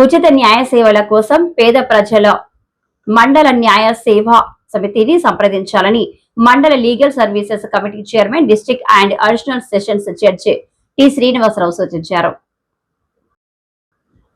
ఉచిత న్యాయ సేవల కోసం పేద ప్రజల మండల న్యాయ సేవా సమితిని సంప్రదించాలని మండల legal services committee chairman district and additional sessions judge T Srinivasa Rao సూచించారు.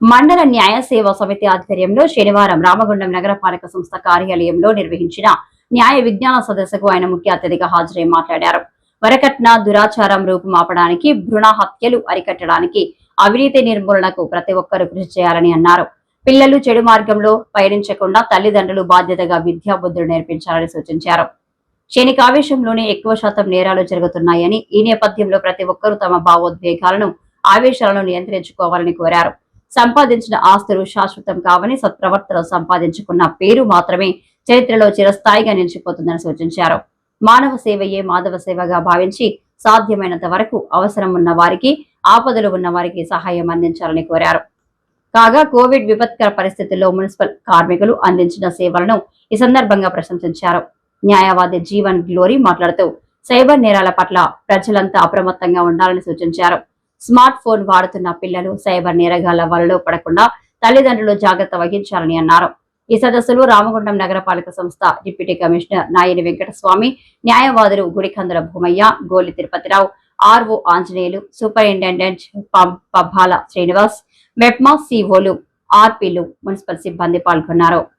మండల న్యాయ సేవా సమితి ఆధ్వర్యంలో శనివారం రామగుండం నగరపాలక సంస్థ కార్యాలయంలో నిర్వహించిన న్యాయ విజ్ఞాన సదస్సుకు ఆయన ముఖ్య అతిథిగా హాజరై మాట్లాడారు. వరకట్న దురాచారం రూపుమాపడానికి భ్రూణ హత్యలు అరికట్టడానికి అవినీతి నిర్మూలనకు ప్రతి ఒక్కరూ కృషి చేయాలని అన్నారు. పిల్లలు చెడు మార్గంలో పయనించకుండా తల్లిదండ్రులు బాధ్యతగా విద్యాబుద్ధులు నేర్పించాలని సూచించారు. క్షణికావేశంలోనే ఎక్కువ శాతం నేరాలు జరుగుతున్నాయని ఈ నేపథ్యంలో ప్రతి ఒక్కరూ తమ భావోద్వేగాలను ఆవేశాలను నియంత్రించుకోవాలని కోరారు. సంపాదించిన ఆస్తులు శాశ్వతం కావని సత్ప్రవర్తన సంపాదించుకున్న పేరు మాత్రమే చరిత్రలో చిరస్థాయిగా నిలిచిపోతుందని సూచించారు. మానవ సేవయే మాధవ సేవగా భావించి సాధ్యమైనంత వరకు అవసరం ఉన్న వారికి ఆపదలు ఉన్న వారికి సహాయం అందించాలని కోరారు. కాగా కోవిడ్ విపత్కర పరిస్థితుల్లో మున్సిపల్ కార్మికులు అందించిన సేవలను ఈ సందర్భంగా ప్రశంసించారు. న్యాయవాది జీవన్ గ్లోరీ మాట్లాడుతూ సైబర్ నేరాల పట్ల ప్రజలంతా అప్రమత్తంగా ఉండాలని సూచించారు. స్మార్ట్ ఫోన్ వాడుతున్న పిల్లలు సైబర్ నేరగాళ్ళ వలలో పడకుండా తల్లిదండ్రులు జాగ్రత్త వహించాలని అన్నారు. ఈ సదస్సులో రామగుండం నగరపాలక సంస్థ డిప్యూటీ కమిషనర్ నాయని వెంకటస్వామి న్యాయవాదులు గుడికందుల భూమయ్య గోలి తిరుపతిరావు ఆర్ఓ ఆంజనేయులు సూపరింటెండెంట్ పం- పబ్బాల శ్రీనివాస్ మెప్మా సిఓలు ఆర్పీలు మున్సిపల్ సిబ్బంది పాల్గొన్నారు.